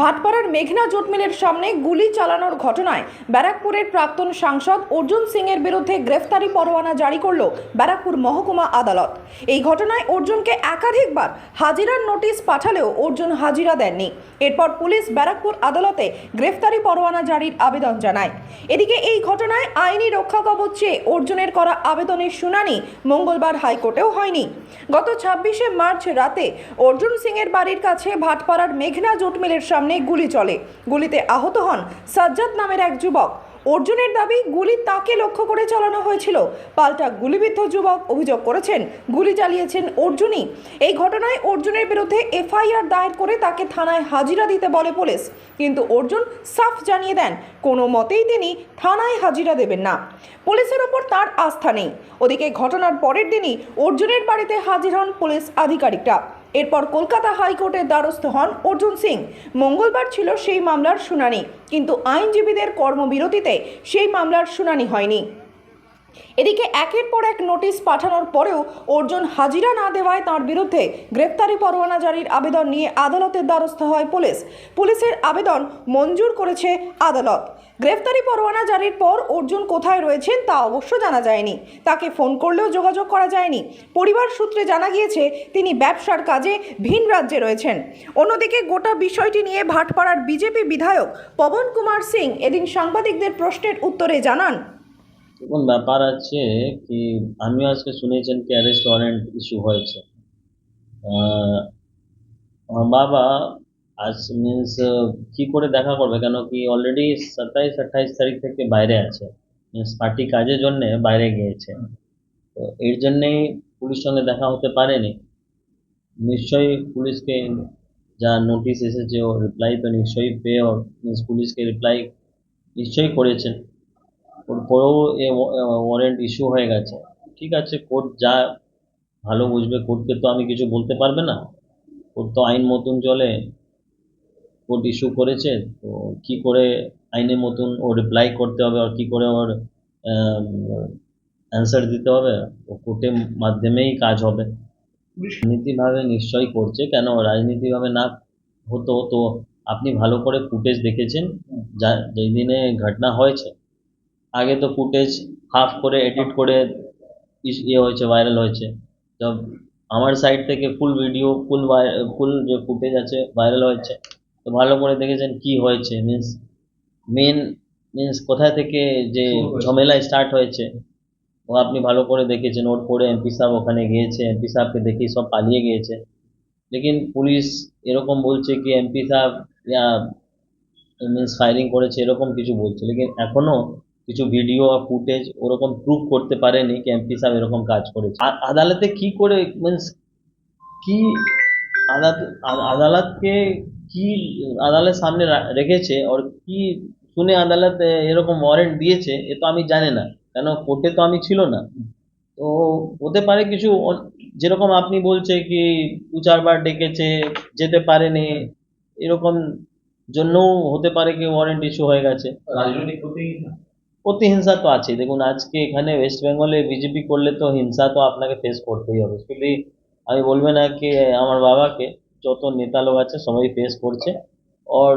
ভাটপাড়ার মেঘনা জুট মিলের সামনে গুলি চালানোর ঘটনায় ব্যারাকপুরের প্রাক্তন সাংসদ অর্জুন সিং এর বিরুদ্ধে গ্রেফতারি পরোয়ানা জারি করল ব্যারাকপুর মহকুমা আদালত। এই ঘটনায় অর্জুনকে একাধিকবার হাজিরার নোটিশ পাঠালেও অর্জুন হাজিরা দেননি। এরপর পুলিশ ব্যারাকপুর আদালতে গ্রেফতারি পরোয়ানা জারির আবেদন জানায়। এদিকে এই ঘটনায় আইনি রক্ষা কবচ চেয়ে অর্জুনের করা আবেদনের শুনানি মঙ্গলবার হাইকোর্টেও হয়নি। গত ছাব্বিশে মার্চ রাতে অর্জুন সিং এর বাড়ির কাছে ভাটপাড়ার মেঘনা জুট মিলের সামনে গুলি চলে। গুলিতে আহত হন সাজ্জাদ নামের এক যুবক। অর্জুনের দাবি, গুলি তাকে লক্ষ্য করে চালানো হয়েছিল। পাল্টা গুলিবিদ্ধ যুবক অভিযোগ করেছেন, গুলি চালিয়েছেন অর্জুনই। এই ঘটনায় অর্জুনের বিরুদ্ধে এফআইআর দায়ের করে তাকে থানায় হাজিরা দিতে বলে পুলিশ। কিন্তু অর্জুন সাফ জানিয়ে দেন, কোনো মতেই তিনি থানায় হাজিরা দেবেন না। পুলিশের ওপর তার আস্থা নেই। ওদিকে ঘটনার পরের দিনই অর্জুনের বাড়িতে হাজির হন পুলিশ আধিকারিকরা। এরপর কলকাতা হাইকোর্টের দ্বারস্থ হন অর্জুন সিং। মঙ্গলবার ছিল সেই মামলার শুনানি, কিন্তু আইনজীবীদের কর্মবিরতিতে সেই মামলার শুনানি হয়নি। এদিকে একের পর এক নোটিশ পাঠানোর পরেও অর্জুন হাজিরা না দেওয়ায় তার বিরুদ্ধে গ্রেপ্তারি পরোয়ানা জারির আবেদন নিয়ে আদালতের দ্বারস্থ হয় পুলিশ। পুলিশের আবেদন মঞ্জুর করেছে আদালত। গ্রেফতারি পরোয়ানা জারির পর অর্জুন কোথায় রয়েছেন তা অবশ্য জানা যায়নি। তাকে ফোন করলেও যোগাযোগ করা যায়নি। পরিবার সূত্রে জানা গিয়েছে, তিনি ব্যবসার কাজে ভিন রাজ্যে রয়েছেন। অন্যদিকে গোটা বিষয়টি নিয়ে ভাটপাড়ার বিজেপি বিধায়ক পবন কুমার সিং এদিন সাংবাদিকদের প্রশ্নের উত্তরে জানান দেখুন, ব্যাপার আছে কি, আমিও আজকে শুনেছেন কি অ্যারেস্ট ওয়ারেন্ট ইস্যু হয়েছে। আমার বাবা আজ মিন্স কি করে দেখা করবে? কেন কি অলরেডি সাতাইশ, আঠাইশ তারিখ থেকে বাইরে আছে। মিন্স পার্টি কাজের জন্যে বাইরে গিয়েছে। তো এর জন্যেই পুলিশ সঙ্গে দেখা হতে পারেনি। নিশ্চয়ই পুলিশকে যা নোটিশ এসেছে, ও রিপ্লাই তো নিশ্চয়ই পেয়ে মিন্স পুলিশকে রিপ্লাই নিশ্চয়ই করেছেন পরেও এ ওয়ারেন্ট ইস্যু হয়ে গেছে। ঠিক আছে কোর্ট যা ভালো বুঝবে কোর্টকে তো আমি কিছু বলতে পারবে না। কোর্ট তো আইন মতন চলে কোর্ট ইস্যু করেছে, তো কি করে আইনের মতন ও রিপ্লাই করতে হবে, আর কি করে ওর অ্যান্সার দিতে হবে, ও কোর্টের মাধ্যমেই কাজ হবে। রাজনীতিভাবে নিশ্চয়ই করছে, কেন রাজনীতিভাবে না হতো, তো আপনি ভালো করে ফুটেজ দেখেছেন, যা যেই দিনে ঘটনা হয়েছে। আগে তো ফুটেজ হাফ করে এডিট করে ইস- ইয়ে হয়েছে ভাইরাল হয়েছে। তো আমার সাইড থেকে ফুল ভিডিও ফুল ফুল যে ফুটেজ আছে ভাইরাল হয়েছে। তো ভালো করে দেখেছেন কি হয়েছে মিন্স মেন মিন্স কোথায় থেকে যে ঝামেলা স্টার্ট হয়েছে ও আপনি ভালো করে দেখেছেন। ওর পরে এমপি সাহেব ওখানে গিয়েছে এমপি সাহেবকে দেখেই সব পালিয়ে গিয়েছে। লেকিন পুলিশ এরকম বলছে কি এমপি সাহেব মিন্স ফায়ারিং করেছে এরকম কিছু বলছে। লেকিন এখনও কিছু ভিডিও ফুটেজ ওরকম প্রুভ করতে পারেনি কি এমপি সাহেব এরকম কাজ করেছে। আদালতে কি করে মিন্স কি আদালত আদালতকে কি আদালতের সামনে রেখেছে আর কি শুনে আদালত এরকম ওয়ারেন্ট দিয়েছে এ তো আমি জানি না। কেন কোর্টে তো আমি ছিল না। তো হতে পারে কিছু যেরকম আপনি বলছে কি দু চারবার ডেকেছে, যেতে পারেনি, এরকম জন্যও হতে পারে কি ওয়ারেন্ট ইস্যু হয়ে গেছে। রাজনৈতিক প্রতিহিংসা তো আছে দেখুন আজকে এখানে ওয়েস্ট বেঙ্গলে বিজেপি করলে তো হিংসা তো আপনাকে ফেস করতেই হবে। শুধু আমি বলবে না কি আমার বাবাকে যত নেতা লোক আছে সবাই ফেস করছে। ওর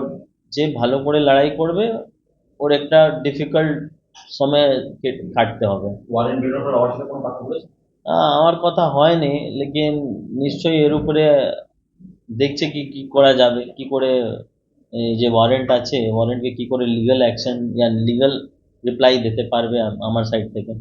যে ভালো করে লড়াই করবে ওর একটা ডিফিকাল্ট সময় কেট- কাটতে হবে। ওয়ারেন্ট আমার কথা হয়নি লেকিন নিশ্চয়ই এর উপরে দেখছে কি কি করা যাবে কি করে এই যে ওয়ারেন্ট আছে ওয়ারেন্টকে কি করে লিগ্যাল অ্যাকশন ইয়া লিগ্যাল রিপ্লাই দিতে পারবে আমার সাইড থেকে।